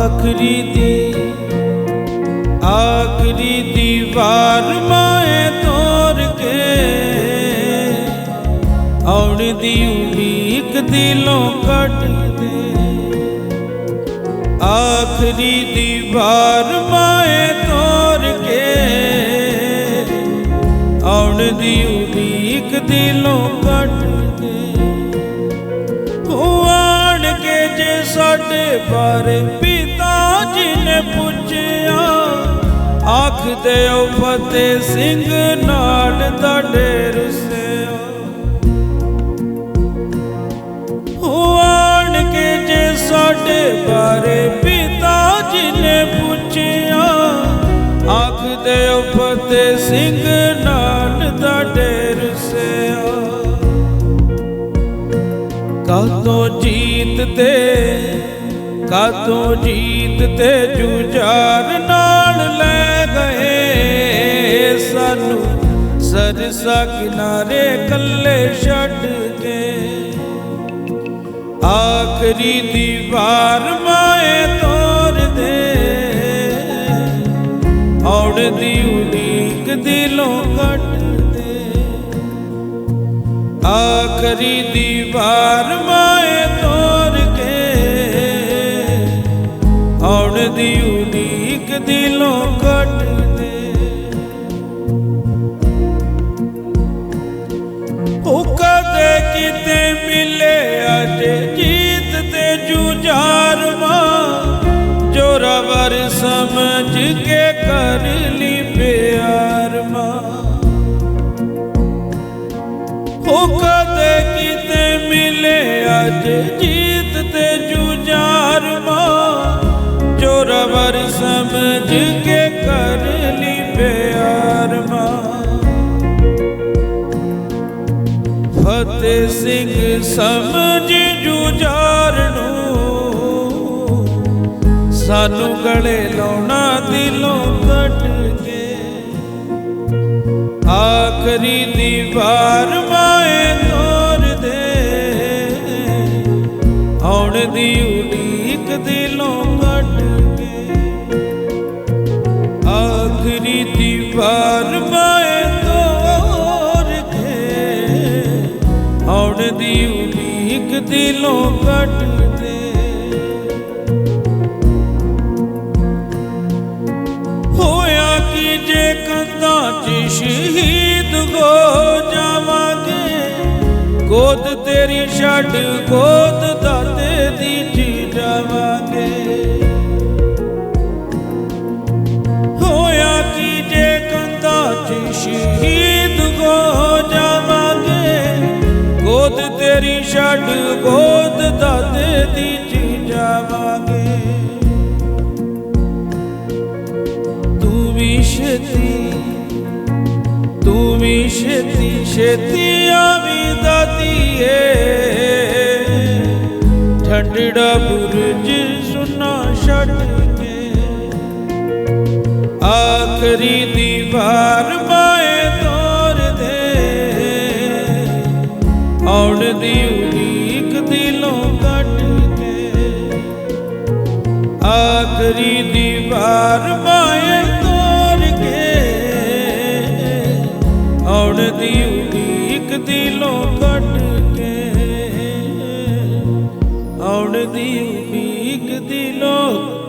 ਆਖਰੀ ਦੀ, ਆਖਰੀ ਦੀਵਾਰ ਮਾਏ ਤੋਰ ਕੇ। ਆਉਣ ਦੀ ਉਡੀਕ ਦਿਲੋਂ ਕੱਢ ਦੇ। ਆਖਰੀ ਦੀਵਾਰ ਮਾਏ ਤੋਰ ਕੇ। ਆਉਣ ਦੀ ਉਡੀਕ ਦਿਲੋਂ ਕੱਢ ਦੇ। ਉਹ ਕੇ ਜੇ ਸਾਡੇ ਬਾਰੇ ਪਿਤਾ ਜੀ ਨੇ ਪੁੱਛਿਆ ਆਖ ਦਿਓ ਫਤਿਹ ਸਿੰਘ ਨਾਲ ਦਾ ਡੇਰ ਉਹ ਆਣ ਕੇ ਜੇ ਸਾਡੇ ਬਾਰੇ ਪਿਤਾ ਜੀ ਨੇ ਪੁੱਛਿਆ, ਆਖਦੇ ਦਿਓ ਫਤਿਹ ਸਿੰਘ ਨਾਲ ਡੇਰ ਸਿਆ ਕਦੋਂ ਜੀਤ ਕਦੋਂ ਕਾਤੋਂ ਜੀਤ ਤੇ ਜੁਝਾਰ ਨਾਲ ਲੈ ਗਏ ਸਾਨੂੰ। ਸਰਸਾ ਕਿਨਾਰੇ ਕੱਲੇ ਛੱਡ ਕੇ। ਆਖਰੀ ਦੀਵਾਰ ਮਾਏ ਤੋਰ ਦੇ। ਔੜ ਦੀ ਉਡੀਕ ਦਿਲੋਂ ਕੱਢ ਦੇ। ਆਖਰੀ ਦੀਵਾਰ ਮਾਏ ਅੱਜ ਜੀਤ ਤੇ ਜੁਝਾਰ ਮਾਂ। ਜੋਰਾਵਰ ਸਮਝ ਕੇ ਕਰ ਲਈ ਪਿਆਰ ਮਾਂ। ਫਤਿਹ ਸਿੰਘ ਸਮਝ ਜੁਝਾਰ ਨੂੰ। ਸਾਨੂੰ ਗਲੇ ਲਾਉਣਾ ਦਿਲੋਂ ਕੱਢ ਕੇ। ਆਖਰੀ ਦੀਵਾਰ ਦੀ ਉਡੀਕ ਦਿਲੋਂ ਕੱਢ ਕੇ ਆਖਰੀ ਦੀਵਾਰ ਮਾਏ ਤੋਰ ਕੇ ਆਉਣ ਦੀ ਉਡੀਕ ਦਿਲੋਂ ਕੱਟ ਦੇ ਹੋਇਆ ਕਿ ਜੇ ਕੰਧਾਂ 'ਚ ਸ਼ਹੀਦ ਹੋ ਜਾਵਾਂਗੇ? ਗੋਦ ਤੇਰੀ ਛੱਡ ਗੋਦ ਦਾਤੇ ਛੱਡ ਗੋਦ ਦਾਦੇ ਦੀ ਜੀ ਜਾਵਾਂਗੇ ਤੂੰ ਵੀ ਛੇਤੀ, ਤੂੰ ਵੀ ਛੇਤੀ ਛੇਤੀ ਆਵੀਂ ਦਾਤੀਏ। ਠੰਡੜਾ ਬੁਰਜ ਸੁਨਾ ਛੱਡ ਕੇ। ਆਖਰੀ ਦੀਵਾਰ ਮਾਏ ਤੋਰ ਦੇ। ਆਉਣ ਦੀ ਆਖਰੀ ਦੀਵਾਰ ਮਾਏ ਤੋਰ ਕੇ। ਆਉਣ ਦੀ ਉਡੀਕ ਦਿਲੋਂ ਕੱਟ ਕੇ। ਆਉਣ ਦੀ ਉਡੀਕ ਦਿਲੋਂ